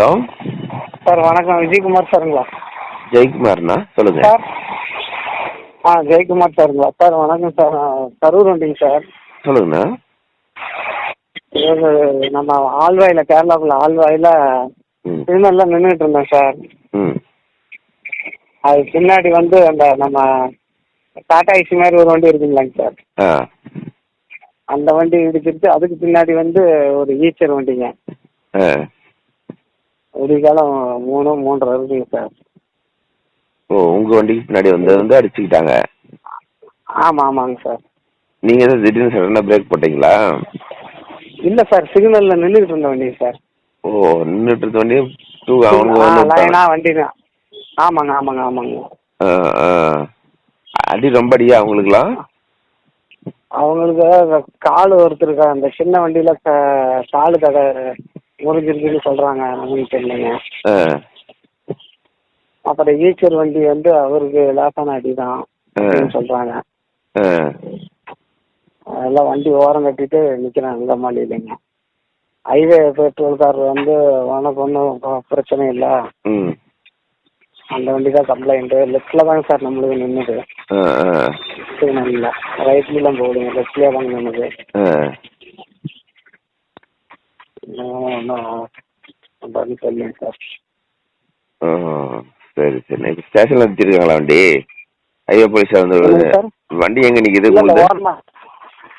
Hello. Sir வணக்கம். விஜயகுமார் சாருங்களா? ஜெயக்குமார்ண்ணா சொல்லுங்க. சார். ஆ ஜெயக்குமார் சாருங்களா? சார் வணக்கம் சார். நான் கரூர் வண்டிங்க சார். சொல்லுங்கண்ணா இது நம்ம ஆழ்வாயில் கேரளாக்குள்ள ஆழ்வாயில் ம். சிக்னலில் நின்றுட்டு இருந்தேன் சார். ம். அது பின்னாடி வந்து அந்த நம்ம டாடா ஏசி மாதிரி ஒரு வண்டி இருக்குங்களாங்க சார். ஆ. அந்த வண்டி இடிச்சிருச்சு அதுக்கு பின்னாடி வந்து ஒரு ஈச்சர் வண்டிங்க. ஆ. விடிகாலம் மூணு மூன்றரை இருக்குங்க சார். ஓ உங்கள் வண்டிக்கு பின்னாடி வந்து வந்து அடிச்சுக்கிட்டாங்க. ஆமாம் ஆமாங்க சார். நீங்கள் எதாவது திடீர்னு சடனாக பிரேக் போட்டீங்களா? இல்லை சார் சிக்னலில் நின்றுட்டு இருந்த வண்டிங்க சார். ஓ நின்றுட்டு இருந்த வண்டி டூ அவனுக்கு ஆ வந்து. வண்டி தான் ஆமாங்க ஆமாங்க ஆமாங்க. ஆ ஆ. அடி ரொம்ப அடியா அவங்களுக்குலாம்? அவங்களுக்கு கால் ஒருத்தருக்கு அந்த சின்ன வண்டியில க- முறிஞ்சிருக்குன்னு சொல்றாங்க. நமக்கு தெரியலைங்க. அப்புறம் ஈச்சர் வண்டி வந்து அவருக்கு லேசான அடி தான் அப்படின்னு சொல்றாங்க. அதெல்லாம் வண்டி ஓரம் கட்டிட்டு நிக்கிறேன் அங்க மாலையிலைங்க ஹைவே பெட்ரோல்கார் வந்து உனக்கு ஒன்றும் பிரச்சனை இல்லை. அந்த வண்டி தான் கம்ப்ளைண்ட்டு லெஃப்டில் தாங்க சார் நம்மளுக்கு நின்றுது ஆ ஆ. சிக்னலில் ரைட்லாம் போடுங்க லெஃப்ட்லேயே தாங்க நின்றுது ஆ ஒன்றும் பதில் சொல்லுங்க சார். சரி சரி. இப்போ ஸ்டேஷனில் வச்சுருக்காங்களா வண்டி? ஹைவே போலீஸார் வந்து? வண்டி எங்கே ஓரமா.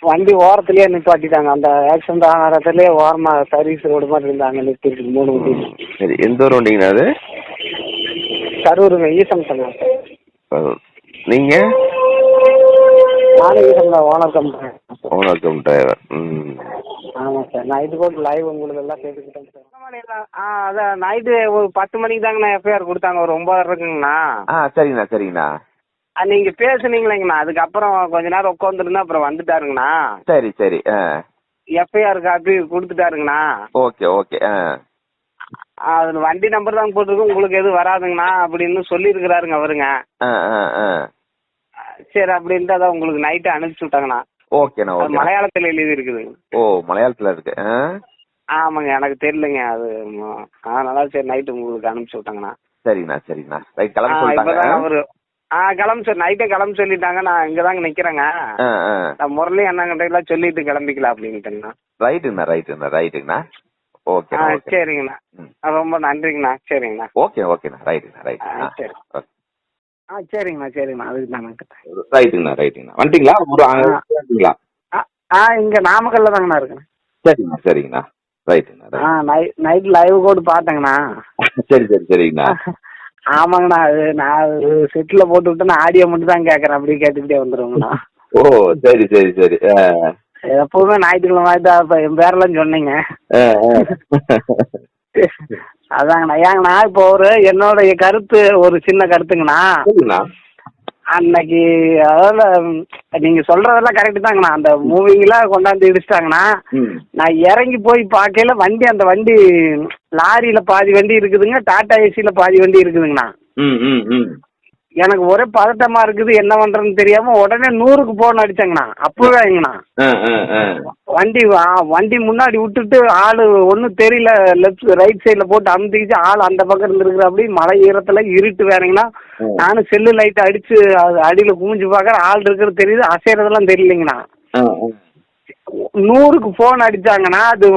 வண்டி ஓரத்துலயே நிப்பாட்டிட்டாங்க. அந்த ஆக்சிடென்ட் ஆன இடத்துலயே ஓரமா சர்வீஸ் ரோடு மாதிரி இருந்தாங்க. நிறுத்திருக்கு மூணு வண்டி. சரி. எந்த ஊர் வண்டிங்கண்ணா அது? கரூருங்க ஈசன் சொன்னாங்க நீங்கள் நானும் owner company owner cum driver. ம். ஆமாம் சார். நான் இது கூட லைவ் உங்களுக்கு எல்லாம் கேட்டுக்கிட்டேன் சார். ஆ அதான் நைட்டு ஒரு பத்து மணிக்கு தாங்கண்ணா எஃப்ஐஆர் கொடுத்தாங்க. ஒரு ஒம்பது இருக்குங்கண்ணா. ஆ சரிங்கண்ணா சரிங்கண்ணா. பேசுனீங்களேங்கண்ணா. அதுக்கப்புறம் கொஞ்ச நேரம் உட்காந்துருந்தா அப்புறம் வந்துட்டாருங்கண்ணா. சரி சரி. ஆ. FIR copy கொடுத்துட்டாருங்கண்ணா. Okay okay. ஆ. அது வண்டி நம்பர் தான் போட்டிருக்கு உங்களுக்கு எதுவும் வராதுங்கண்ணா அப்படின்னு சொல்லியிருக்கிறாருங்க அவருங்க. சரி அப்படின்ட்டு அதான் உங்களுக்கு நைட்டு அனுப்பிச்சி விட்டாங்கண்ணா. ஓகேண்ணா ஓகே மலையாளத்தில் எழுதி இருக்குது. ஓ மலையாளத்தில் இருக்கு. ஆமாங்க எனக்கு தெரியலங்க அது அதனால சரி நைட்டு உங்களுக்கு அனுப்பிச்சி விட்டாங்கண்ணா. சரிங்கண்ணா சரிங்கண்ணா. ரைட் கிளம்ப சொல்லிட்டாங்க. அவரு ஆ கிளம்பு சார் நைட்டே கிளம்பு சொல்லிட்டாங்க நான் இங்கே தாங்க நிற்கிறேங்க நான் முரளி அண்ணங்கிட்ட எல்லாம் சொல்லிட்டு கிளம்பிக்கலாம் அப்படின்ட்டுங்கண்ணா. ரைட்டுங்கண்ணா ரைட்டுங்கண்ணா ரைட்டுங்கண்ணா ஓகே சரிங்கண்ணா. ரொம்ப நன்றிங்கண்ணா. சரிங்கண்ணா. ஓகே ஓகேண்ணா ஆ ரைட்டுங்கண்ணா சரி. ஓகே ஆ சரிங்கண்ணா சரிங்கண்ணா அதுக்கு கேட்டேன். ரைட்டுங்கண்ணா ரைட்டுங்கண்ணா வந்துட்டீங்களா? ஒரு ஆ. வந்துட்டீங்களா? ஆ இங்கே நாமக்கல்ல தாங்கண்ணா சரிங்கண்ணா சரிங்கண்ணா ரைட்டுங்கண்ணா ஆ நைட் நைட் லைவ் கூட பார்த்தேங்கண்ணா சரி சரி சரிங்கண்ணா ஆமாங்கண்ணா அது நான் செட்டில் போட்டு விட்டு நான் ஆடியோ மட்டும் தான் கேட்குறேன். அப்படியே கேட்டுக்கிட்டே வந்துருவேங்கண்ணா ஓ சரி சரி சரி. எப்பவுமே ஞாயிற்றுக்கிழமை தான் என் பேரெல்லாம் சொன்னீங்க. அதாங்கண்ணா. ஏங்கண்ணா இப்போ ஒரு என்னோடைய கருத்து ஒரு சின்ன கருத்துங்கண்ணா. அன்னைக்கு அதாவது நீங்க சொல்றதெல்லாம் கரெக்ட் தாங்கண்ணா. அந்த மூவிங்லாம் கொண்டாந்து இடிச்சிட்டாங்கண்ணா. நான் இறங்கி போய் பார்க்கையில வண்டி அந்த வண்டி லாரியில பாதி வண்டி இருக்குதுங்க டாடா ஏசியில பாதி வண்டி இருக்குதுங்கண்ணா. எனக்கு ஒரே பதட்டமா இருக்குது என்ன பண்றதுன்னு தெரியாம உடனே நூறுக்கு போன் அடிச்சேங்கண்ணா. அப்பவேங்கண்ணா ஆ ஆ ஆ. வண்டி வண்டி முன்னாடி விட்டுட்டு ஆளு ஒன்றும் தெரியல லெஃப்ட் ரைட் சைடில் போட்டு அமுத்திக்கிச்சு. ஆள் அந்த பக்கம் இருந்துருக்குற அப்படி மழை ஈரத்தில் இருட்டு வேறங்கண்ணா ம். நானும் செல்லு லைட் அடிச்சு அது அடியில் குமிஞ்சு பார்க்குறேன். ஆள் இருக்கிறது தெரியுது அசைறதெல்லாம் தெரியலைங்கண்ணா. நூறுக்கு ஃபோன் அடிச்சாங்கன்னா அது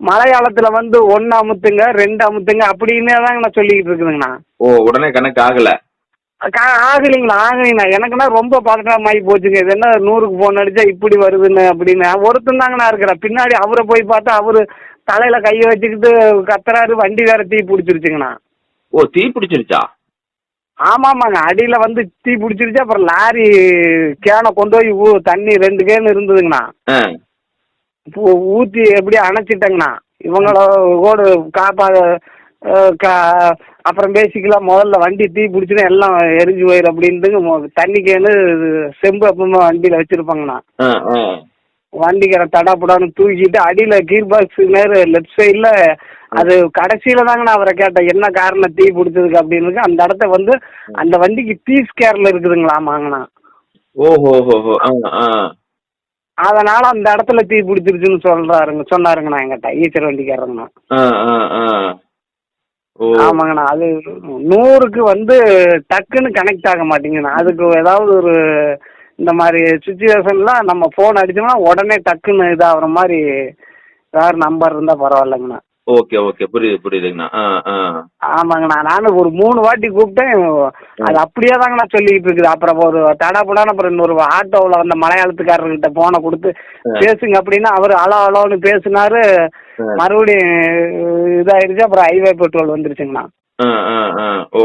மலையாளத்தில் வந்து ஒன்று அமுத்துங்க ரெண்டு அமுத்துங்க அப்படின்னே தாங்க நான் சொல்லிக்கிட்டு இருக்குதுங்கண்ணா. ஓ உடனே கனெக்ட் ஆகல. கா- ஆகலைங்களா? ஆகலைங்கண்ணா எனக்குன்னா ரொம்ப பதட்டமாகி போச்சுங்க. இது என்ன நூறுக்கு ஃபோன் அடிச்சா இப்படி வருதுன்னு அப்படின்னு. ஒருத்தன் தாங்கண்ணா இருக்கிறேன். பின்னாடி அவரை போய் பார்த்தா அவரு தலையில கையை வச்சுக்கிட்டு கத்துறாரு. வண்டி வேற தீ பிடிச்சிருச்சுங்கண்ணா. ஓ தீ பிடிச்சிருச்சா? ஆமாமாங்க. அடியில் வந்து தீ பிடிச்சிருச்சு. அப்புறம் லாரி கேனை கொண்டு போய் ஊ தண்ணி ரெண்டு கேன் இருந்ததுங்கண்ணா. ஊற்றி எப்படியோ அணைச்சிட்டேங்கண்ணா. இவங்கள ஓடு காப்பா அப்புறம் பேசிக்கலாம் முதல்ல வண்டி தீ பிடிச்சினா எல்லாம் எரிஞ்சு போயிடும் அப்படின்ட்டுங்க மொ- தண்ணி கேனு செம்பு அப்பமா வண்டியில் வச்சுருப்பாங்கண்ணா. வண்டிக்கிற தடாப்புடான்னு தூக்கிட்டு அடியில் கீர் பாக்ஸ் நேரு லெஃப்ட் சைடில் அது கடைசியில் தாங்கண்ணா அவரை கேட்டேன் என்ன காரணம் தீ பிடிச்சதுக்கு? அப்படின்னு அந்த இடத்த வந்து அந்த வண்டிக்கு தீ ஸ்கேரில் இருக்குதுங்களாமாங்கண்ணா ஓஹோ ஹோ ஹோ ஆ ஆ. அதனால அந்த இடத்துல தீ பிடிச்சிருச்சுன்னு சொல்றாருங்க சொன்னாருங்கண்ணா என்கிட்ட ஈச்சர் வண்டிக்காரங்கண்ணா ஆமாங்கண்ணா அது நூறுக்கு வந்து டக்குன்னு கனெக்ட் ஆக மாட்டீங்கண்ணா அதுக்கு ஏதாவது ஒரு இந்த மாதிரி சுச்சுவேஷன்லாம் நம்ம ஃபோன் அடிச்சோம்னா உடனே டக்குன்னு இதாகிற மாதிரி ஏதாவது நம்பர் இருந்தால் பரவாயில்லைங்கண்ணா. ஓகே ஓகே புரியுது புரியுதுங்கண்ணா. ஆ ஆ. ஆமாங்கண்ணா. நானும் ஒரு மூணு வாட்டி கூப்பிட்டேன். அது அப்படியே தாங்கண்ணா சொல்லிக்கிட்டு இருக்குது. அப்புறம் ஒரு தடாப்புடான அப்புறம் இன்னொரு ஆட்டோவில் வந்த மலையாளத்துக்காரர்கிட்ட ஃபோனை கொடுத்து பேசுங்க அப்படின்னா அவர் அலோ அலோன்னு பேசினாரு. மறுபடியும் இதாயிருச்சு. அப்புறம் ஹைவே பெட்ரோல் வந்துருச்சுங்கண்ணா. ஓ.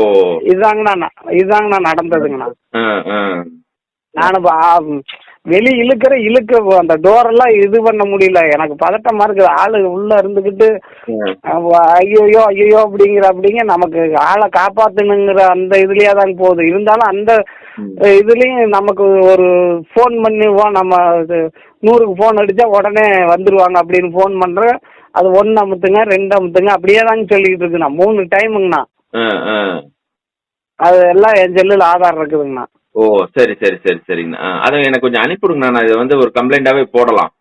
இதுதாங்கண்ணா இதுதாங்கண்ணா நடந்ததுங்கண்ணா. ஆ ஆ. நான் வெளி இழுக்கிற இழுக்க அந்த டோரெல்லாம் இது பண்ண முடியல. எனக்கு பதட்டமா இருக்குது. ஆளு உள்ள இருந்துக்கிட்டு ஐயோயோ ஐயோயோ அப்படிங்கிற அப்படிங்க நமக்கு ஆளை காப்பாத்தணுங்கிற அந்த இதுலயே தான் போகுது. இருந்தாலும் அந்த. இதுலயும் நமக்கு ஒரு ஃபோன் பண்ணிவோம் நம்ம இது நூறுக்கு ஃபோன் அடிச்சா உடனே வந்துருவாங்க அப்படின்னு ஃபோன் பண்றேன் அது ஒன்று அமுத்துங்க ரெண்டு அமுத்துங்க அப்படியே தாங்க சொல்லிக்கிட்டு இருக்குண்ணா. மூணு டைமுங்கண்ணா அது எல்லாம் என் செல்லில் ஆதார் இருக்குதுங்கண்ணா. ஓ சரி சரி சரி சரிங்கண்ணா. அதை எனக்கு கொஞ்சம் அனுப்பிவிடுங்கண்ணா. நான் இதை வந்து ஒரு கம்ப்ளைண்ட்டாகவே போடலாம்.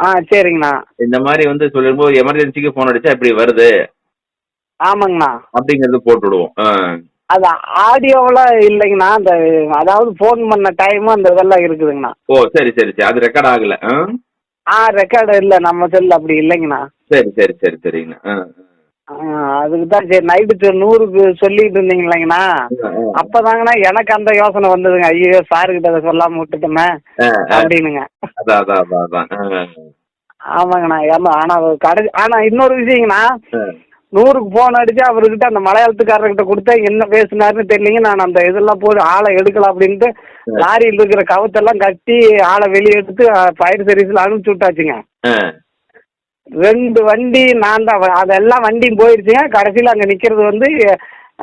ஆ சரிங்கண்ணா. இந்த மாதிரி வந்து சொல்லும்போது எமர்ஜென்சிக்கு ஃபோன் அடிச்சா இப்படி வருது? ஆமாங்கண்ணா. அப்படிங்கிறது போட்டு விடுவோம் ஆ. அது ஆடியோவில் இல்லைங்கண்ணா. அந்த அதாவது ஃபோன் பண்ண டைமும் அந்த இதெல்லாம் இருக்குதுங்கண்ணா. ஓ சரி சரி சரி. அது ரெக்கார்ட் ஆகல. ஆ? ஆ ரெக்கார்டு இல்லை. நம்ம செல் அப்படி இல்லைங்கண்ணா. சரி சரி சரி சரிங்கண்ணா. ஆ ஆ, அதுக்கு தான் சரி நைட்டு நூறுக்கு சொல்லிட்டு இருந்தீங்க இல்லைங்கண்ணா ஆ, ஆ. அப்பதாங்கண்ணா எனக்கு அந்த யோசனை வந்ததுங்க ஐயோ சாருக்கிட்ட அதை சொல்லாம விட்டுட்டோமே. அப்படின்னுங்க. ஆமாங்கண்ணா ஏமா ஆனா கடை ஆனா இன்னொரு விஷயங்கண்ணா. நூறுக்கு போன் அடிச்சு அவர்கிட்ட அந்த மலையாளத்துக்காரர்கிட்ட கொடுத்தா என்ன பேசுனாருன்னு தெரியலங்க நான் அந்த இதெல்லாம் போய் ஆளை எடுக்கலாம் அப்படின்ட்டு லாரியில் இருக்கிற கவுத்தெல்லாம் கட்டி ஆளை வெளியே எடுத்து ஃபயர் சர்வீஸில் அனுப்பிச்சு விட்டாச்சுங்க. ரெண்டு வண்டி நான் தான் அதெல்லாம் வண்டியும் போயிடுச்சுங்க கடைசியில் அங்கே நிற்கிறது வந்து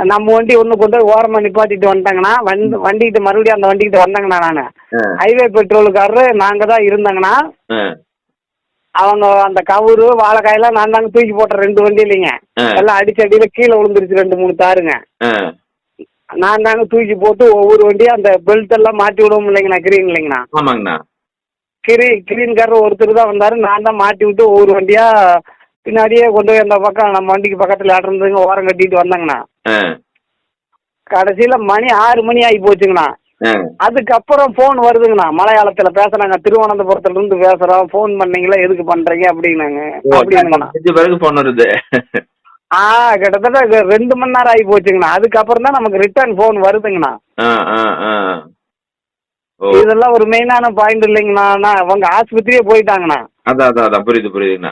நம்ம வண்டி ஒன்று கொண்டு போய் ஓரமாக நிப்பாட்டிட்டு வந்துட்டாங்கண்ணா வண்டி வண்டிக்கிட்ட மறுபடியும் அந்த வண்டிக்கிட்ட வந்தாங்கண்ணா நான். ஹைவே பெட்ரோலுக்காரரு நாங்கள் தான் இருந்தாங்கண்ணா ஆ. அவங்க அந்த கவுரு வாழைக்காயெல்லாம் நான் தாங்க தூக்கி போட்டேன் ரெண்டு வண்டி இல்லைங்க. எல்லாம் அடிச்சு அடியில் கீழே விழுந்துருச்சு ரெண்டு மூணு தாருங்க. நான் தாங்க தூக்கி போட்டு ஒவ்வொரு வண்டியும் அந்த பெல்ட் எல்லாம் மாட்டி விடுவோம் இல்லைங்கண்ணா கிரீன் இல்லைங்கண்ணா ஆமாங்கண்ணா கிரீ கிரீன்காரர் ஒருத்தர் தான் வந்தார். நான் தான் மாட்டி விட்டு ஒவ்வொரு வண்டியாக பின்னாடியே கொண்டு போய் அந்த பக்கம் நம்ம வண்டிக்கு பக்கத்தில் இருந்ததுங்க ஓரம் கட்டிட்டு வந்தாங்கண்ணா. கடைசியில் மணி ஆறு மணி ஆகி போச்சுங்கண்ணா. அதுக்கப்புறம் ஃபோன் வருதுங்கண்ணா. மலையாளத்தில் பேசுகிறாங்க திருவனந்தபுரத்துல இருந்து பேசுகிறோம் ஃபோன் பண்ணீங்களா? எதுக்கு பண்ணுறீங்க அப்படின்னாங்க. பிறகு ஃபோன் வருது. ஆ கிட்டத்தட்ட ரெண்டு மணி நேரம் ஆகி போச்சுங்கண்ணா. அதுக்கப்புறம் தான் நமக்கு ரிட்டர்ன் ஃபோன் வருதுங்கண்ணா. இதெல்லாம் ஒரு மெயினான பாயிண்ட் இல்லைங்கண்ணா. அவங்க ஆஸ்பத்திரியே போயிட்டாங்கண்ணா. அதான் அதான் அதான். புரியுது புரியுதுண்ணா.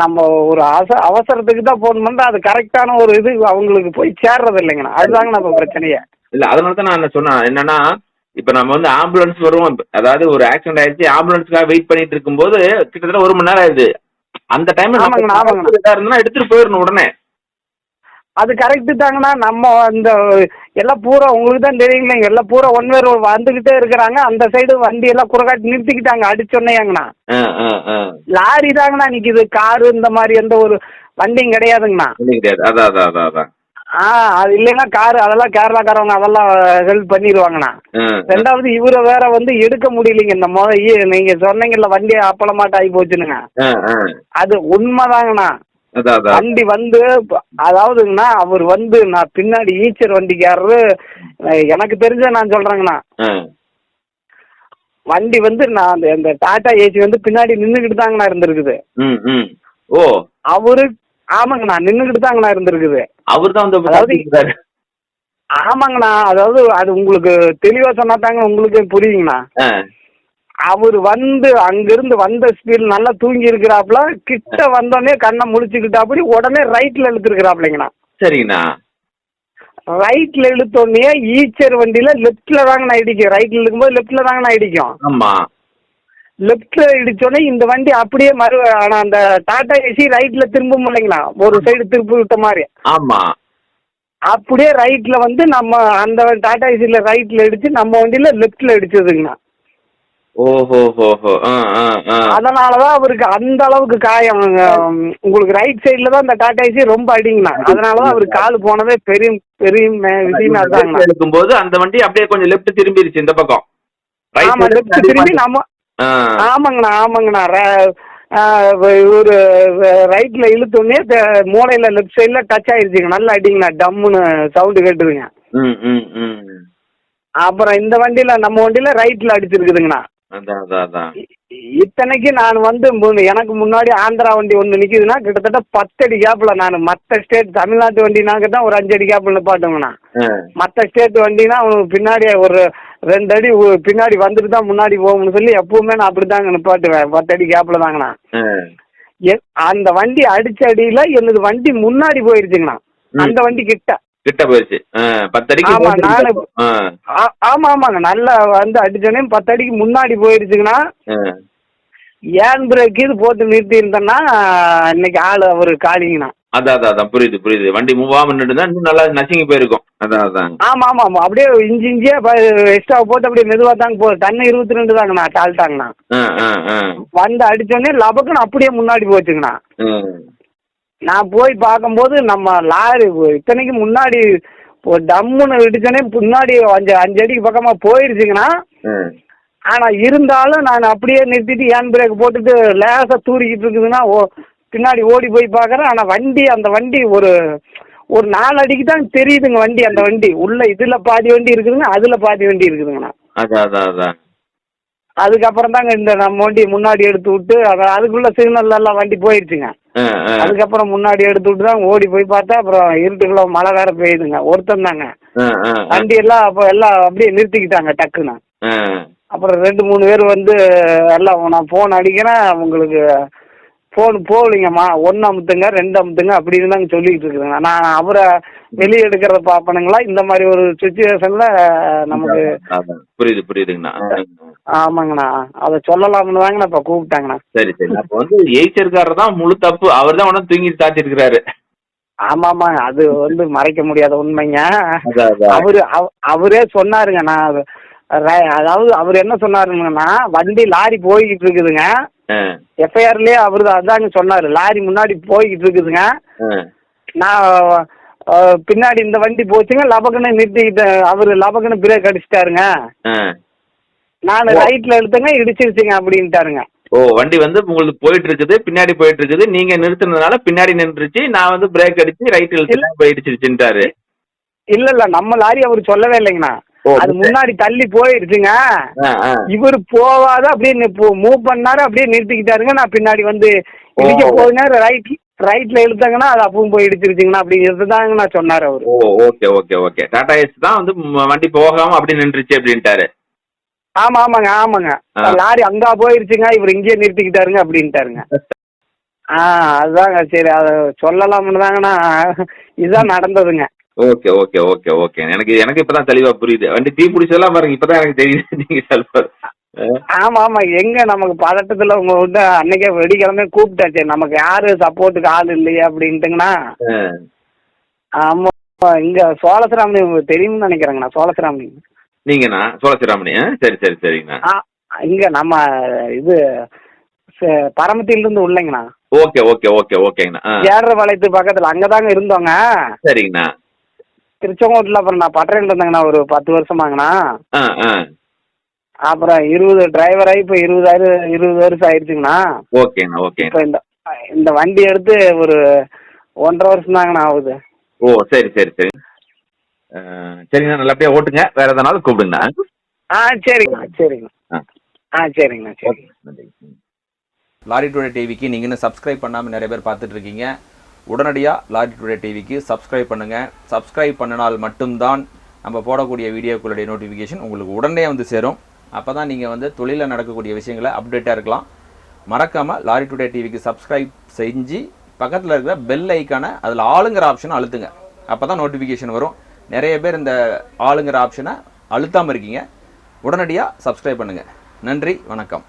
நம்ம ஒரு அவச அவசரத்துக்கு தான் ஃபோன் பண்ணுறோம் அது கரெக்டான ஒரு இது அவங்களுக்கு போய் சேர்றது இல்லைங்கண்ணா. அதுதாங்க நம்ம பிரச்சனையே. இல்ல அதனால தான் நான் சொன்னேன் என்னன்னா இப்ப நம்ம வந்து ஆம்புலன்ஸ் வரும் அதாவது ஒரு ஆக்சிடென்ட் ஆயிடுச்சு ஆம்புலன்ஸ்க்காக வெயிட் பண்ணிட்டு இருக்கும்போது கிட்டத்தட்ட ஒரு மணி நேரம் ஆயிடுது. அந்த டைம்ல ஆமாங்கண்ணா, ஆமாங்கண்ணா. இருந்தா எடுத்துட்டு போயிடணும் உடனே. அது கரெக்டு தாங்கண்ணா. நம்ம இந்த எல்லாம் பூரா உங்களுக்கு தான் தெரியுங்களேங்க எல்லாம் பூரா ஒன் வே ரோடு வந்துக்கிட்டே இருக்கிறாங்க. அந்த சைடு வண்டி எல்லாம் குறக்காட்டி நிறுத்திக்கிட்டாங்க. அடிச்சோன்னேங்கண்ணா லாரி தாங்கண்ணா நிற்கிது காரு இந்த மாதிரி எந்த ஒரு வண்டியும் கிடையாதுங்கண்ணா. கிடையாது. அதான் அதான் அதான் அதான். ஆ அது இல்லைன்னா காரு அதெல்லாம் கேரளாக்காரவங்க அதெல்லாம் ஹெல்ப் பண்ணிடுவாங்கண்ணா ரெண்டாவது இவரை வேற வந்து எடுக்க முடியலைங்க. இந்த முத நீங்க சொன்னீங்கல்ல வண்டி அப்பளமாட்ட ஆகி போச்சுனுங்க அது உண்மைதாங்கண்ணா. வண்டி வந்து அதாவதுங்கண்ணா அவர் வந்து நான் பின்னாடி ஈச்சர் வண்டிக்காரரு எனக்கு தெரிஞ்ச நான் சொல்றேங்கண்ணா. வண்டி வந்து நான் அந்த இந்த டாடா ஏசி வந்து பின்னாடி நின்றுக்கிட்டு தாங்கண்ணா இருந்திருக்குது. ஓ. அவரு ஆமாங்கண்ணா நின்றுக்கிட்டு தாங்கண்ணா இருந்திருக்குது. அவர் தான் அதாவது-. ஆமாங்கண்ணா அதாவது அது உங்களுக்கு தெளிவா சொன்னா தாங்க உங்களுக்கு புரியுங்கண்ணா. அவர் வந்து அங்கிருந்து வந்த ஸ்பீட் நல்லா தூங்கி இருக்கிறாப்புல கிட்ட வந்தோடனே கண்ணை முழிச்சுக்கிட்டாப்படி உடனே ரைட்ல இழுத்துருக்கிறாப்லைங்கண்ணா சரிங்கண்ணா. ரைட்ல இழுத்தோடனே ஈச்சர் வண்டியில லெஃப்ட்ல தாங்கண்ணா இடிக்கும். ரைட்ல இருக்கும்போது லெஃப்ட்ல தாங்கண்ணா இடிக்கும். ஆமா. லெஃப்ட்ல இடிச்சோடனே இந்த வண்டி அப்படியே மறு ஆனா அந்த டாடா ஏசி ரைட்ல திரும்பும் இல்லைங்களா ஒரு சைடு திருப்பி விட்ட மாதிரி. ஆமா. அப்படியே ரைட்ல வந்து நம்ம அந்த டாடா ஏசில ரைட்ல இடிச்சு நம்ம வண்டியில லெஃப்ட்ல இடிச்சதுங்கண்ணா. அதனாலதான் அவருக்கு அந்த அளவுக்கு காயம். உங்களுக்கு ரைட் சைடுல தான் இந்த டாடா ஏசி ரொம்ப அடிங்கண்ணா அதனாலதான் அவருக்கு கால் போனதே பெரிய பெரிய விஷயமா இருந்தாங்கண்ணா எடுக்கும்போது அந்த வண்டி அப்படியே கொஞ்சம் லெஃப்ட் திரும்பிருச்சு இந்த பக்கம். ஆமா லெஃப்ட் திரும்பி நம்ம ஆமாங்கண்ணா ஆமாங்கண்ணா. ஒரு ரைட்ல இழுத்தோடனே மூளையில லெஃப்ட் சைடுல டச் ஆயிருச்சுங்க. நல்லா அடிங்கண்ணா. டம்முன்னு சவுண்டு ம் அப்புறம் இந்த வண்டியில நம்ம வண்டியில ரைட்ல அடிச்சிருக்குதுங்கண்ணா. இத்தனைக்கு நான் வந்து எனக்கு முன்னாடி ஆந்திரா வண்டி ஒன்று நிக்குதுன்னா கிட்டத்தட்ட பத்து அடி கேப்ல நான். மற்ற ஸ்டேட் தமிழ்நாட்டு வண்டினாக்க தான் ஒரு அஞ்சு அடி கேப்ல நிப்பாட்டுங்கண்ணா மற்ற ஸ்டேட் வண்டினா அவனுக்கு பின்னாடி ஒரு ரெண்டு அடி பின்னாடி வந்துட்டு தான் முன்னாடி போகணும்னு சொல்லி எப்பவுமே நான் அப்படிதாங்க நிப்பாட்டுவேன். பத்து அடி கேப்ல தாங்கண்ணா. அந்த வண்டி அடிச்ச அடியில எனது வண்டி முன்னாடி போயிருச்சுங்கண்ணா. அந்த வண்டி கிட்ட. கிட்ட போயிடுச்சு ஆ பத்தடிக்கு ஆமா, ஆமாங்க. நல்லா வந்து அடிச்சோடனே பத்து அடிக்கு முன்னாடி போயிருச்சுங்கன்னா ஏன் பிரேக் இது போட்டு நிறுத்தி இருந்தேன்னா இன்னைக்கு ஆள் அவர் காலிங்கண்ணா. அதான் அதான் அதான். புரியுது புரியுது. வண்டி மூவ் ஆகாம நின்றுதான் இன்னும் நல்லா நசுங்கி போயிருக்கும். அதான் அதான் ஆமா ஆமா ஆமா. அப்படியே இஞ்சி இஞ்சியே எக்ஸ்ட்ரா போட்டு அப்படியே மெதுவா தாங்க போகுது. தண்ணி இருபத்தி ரெண்டு தாங்கண்ணா ஆ வந்து அடிச்சோடனே லபக்குன்னு அப்படியே முன்னாடி போச்சுங்கண்ணா. நான் போய் பார்க்கும்போது நம்ம லாரி இத்தனைக்கு முன்னாடி ஒரு டம்முன்னு இடிச்சோடனே முன்னாடி அஞ்சு அஞ்சு அடிக்கு பக்கமா போயிருச்சுங்கண்ணா ம். ஆனா இருந்தாலும் நான் அப்படியே நிறுத்திட்டு ஏன் பிரேக் போட்டுட்டு லேசா தூரிக்கிட்டு இருக்குதுன்னா ஓ பின்னாடி ஓடி போய் பார்க்கறேன். ஆனா வண்டி அந்த வண்டி ஒரு ஒரு நாலு அடிக்கு தான் தெரியுதுங்க வண்டி அந்த வண்டி. உள்ள இதுல பாதி வண்டி இருக்குதுங்க அதுல பாதி வண்டி இருக்குதுங்கண்ணா. அதான் அதான் அதான். அதுக்கப்புறம் தாங்க இந்த நம்ம வண்டி முன்னாடி எடுத்து விட்டு அத- அதுக்குள்ள சிக்னல் எல்லாம் வண்டி போயிடுச்சுங்க. அதுக்கப்புறம் முன்னாடி எடுத்து விட்டு தான் ஓடி போய் பார்த்தா அப்புறம் இருட்டுக்குள்ள மழை வேற பெய்யுதுங்க. ஒருத்தன் தாங்க வண்டி எல்லாம் அப்போ எல்லாம் அப்படியே நிறுத்திக்கிட்டாங்க டக்குன்னு. அப்புறம் ரெண்டு மூணு பேர் வந்து எல்லாம் நான் ஃபோன் அடிக்கிறேன் உங்களுக்கு ஃபோன் போகலிங்கம்மா ஒன்று அமுத்துங்க ரெண்டு அமுத்துங்க அப்படின்னு தாங்க சொல்லிக்கிட்டு இருக்குதுங்க நான் அவரை வெளியே எடுக்கிறத பார்ப்பனுங்களா? இந்த மாதிரி ஒரு சுச்சுவேஷனில் நமக்கு. புரியுது புரியுதுங்கண்ணா. ஆமாங்கண்ணா. அதை சொல்லலாம்னு தாங்கண்ணா இப்போ கூப்பிட்டாங்கண்ணா. சரி சரி. அப்போ வந்து எய்ச்சர்காரர் தான் முழு தப்பு. அவர் தான் உடனே தூங்கி சாத்திருக்கிறாரு ஆமாம்மா. அது வந்து மறைக்க முடியாத உண்மைங்க. அவரு அவ- அவரே சொன்னாருங்க. நான் அதாவது அவர் என்ன சொன்னாருங்கன்னா வண்டி லாரி போய்கிட்டு இருக்குதுங்க. எஃப்ஐஆர்லயே அவரு அதாங்க சொன்னாரு. லாரி முன்னாடி போய்கிட்டு இருக்குதுங்க. நான் பின்னாடி இந்த வண்டி போச்சுங்க லபக்குன்னு நிறுத்திக்கிட்டு அவரு லபக்குன்னு பிரேக் அடிச்சிட்டாருங்க. நான். ரைட்ல எடுத்தேங்க இடிச்சிருச்சுங்க அப்படின்ட்டாருங்க. ஓ வண்டி வந்து உங்களுக்கு போயிட்டு இருக்குது பின்னாடி போயிட்டு இருக்குது நீங்க நிறுத்தினதுனால பின்னாடி நின்றுச்சு நான் வந்து பிரேக் அடிச்சு ரைட் இழுத்து போயிடுச்சுட்டாரு இல்ல இல்ல நம்ம லாரி அவரு சொல்லவே இல்லைங்கண்ணா. அது முன்னாடி தள்ளி போயிருச்சுங்க. இவர் போவாத அப்படியே மூவ் பண்ணாரு அப்படியே நிறுத்திக்கிட்டாருங்க. நான் பின்னாடி வந்து இடிக்க. போகுங்க ரைட் ரைட்ல இழுத்தாங்கன்னா அது அப்பவும் போய் இடிச்சிருச்சுங்கண்ணா அப்படிங்கிறது தாங்க நான் சொன்னாரு அவரு. Okay okay okay. Tata Ace தான் வந்து வண்டி போகாம அப்படி நின்றுச்சு அப்படின்ட்டாரு. ஆமா ஆமாங்க ஆமாங்க. லாரி அங்கா போயிருச்சுங்க. இவர் இங்கேயே நிறுத்திக்கிட்டாருங்க அப்படின்ட்டாருங்க. ஆ அதுதாங்க சரி அதை சொல்லலாம்னு தாங்கண்ணா. இதுதான் நடந்ததுங்க. Okay okay okay okay. எனக்கு எனக்கு இப்பதான் தெளிவா புரியுது. வண்டி தீ பிடிச்சதெல்லாம் பாருங்க இப்பதான் எனக்கு தெரியுது. நீங்க ஆமா ஆமா. எங்க நமக்கு பதட்டத்துல உங்க விட்டு அன்னைக்கே வெடிக்கிழமை கூப்பிட்டாச்சு. நமக்கு யாரு சப்போர்ட்டுக்கு ஆள் இல்லையே அப்படின்ட்டுங்கண்ணா. ஆமா இங்க சோழசிராமணி உங்களுக்கு தெரியும்னு நினைக்கிறேங்கண்ணா சோழசிராமணி. நீங்கண்ணா? சோழசிராமணி? சரி சரி சரிங்கண்ணா. இங்க நம்ம இது பரமத்தில இருந்து உள்ளைங்கண்ணா. ஓகே ஓகே ஓகே ஓகேங்கண்ணா. ஏழரை வளையத்து பக்கத்துல அங்கதாங்க இருந்தோங்க. சரிங்கண்ணா. திருச்செங்கோட்டில் அப்புறம் நான் பட்டறையில் இருந்தேங்கண்ணா ஒரு பத்து வருஷமாங்கண்ணா. ஆ ஆ. அப்புறம் இருபது டிரைவர் ஆகி இப்போ இருபதாயிரம் இருபது வருஷம் ஆயிடுச்சுங்கண்ணா. ஓகேண்ணா ஓகே இப்போ இந்த இந்த வண்டி எடுத்து ஒரு ஒன்றரை வருஷம் தாங்கண்ணா ஆகுது. ஓ சரி சரி சரி. ஆ, சரிங்கண்ணா நல்லபடியா ஓட்டுங்க. வேற எதனாலும் கூப்பிடுங்கண்ணா. ஆ சரிங்கண்ணா சரிங்கண்ணா. ஆ. ஆ சரிங்கண்ணா சரி ஓகே நன்றி. ம். லாரி டுடே டிவிக்கு நீங்கள் இன்னும் சப்ஸ்கிரைப் பண்ணாமல் நிறைய பேர் பார்த்துட்டு இருக்கீங்க. உடனடியாக லாரி டுடே டிவிக்கு சப்ஸ்கிரைப் பண்ணுங்கள் சப்ஸ்கிரைப் பண்ணினால் மட்டும்தான் நம்ம போடக்கூடிய வீடியோக்களுடைய நோட்டிஃபிகேஷன் உங்களுக்கு உடனே வந்து சேரும். அப்போ தான் நீங்கள் வந்து தொழிலில் நடக்கக்கூடிய விஷயங்களை அப்டேட்டாக இருக்கலாம். மறக்காமல் லாரி டுடே டிவிக்கு சப்ஸ்கிரைப் செஞ்சு பக்கத்தில் இருக்கிற பெல் ஐக்கானை அதில் ஆளுங்கிற ஆப்ஷனை அழுத்துங்க. அப்போ தான் நோட்டிஃபிகேஷன் வரும். நிறைய பேர் இந்த ஆளுங்கிற ஆப்ஷனை அழுத்தாமல் இருக்கீங்க. உடனடியாக சப்ஸ்கிரைப் பண்ணுங்கள் நன்றி வணக்கம்.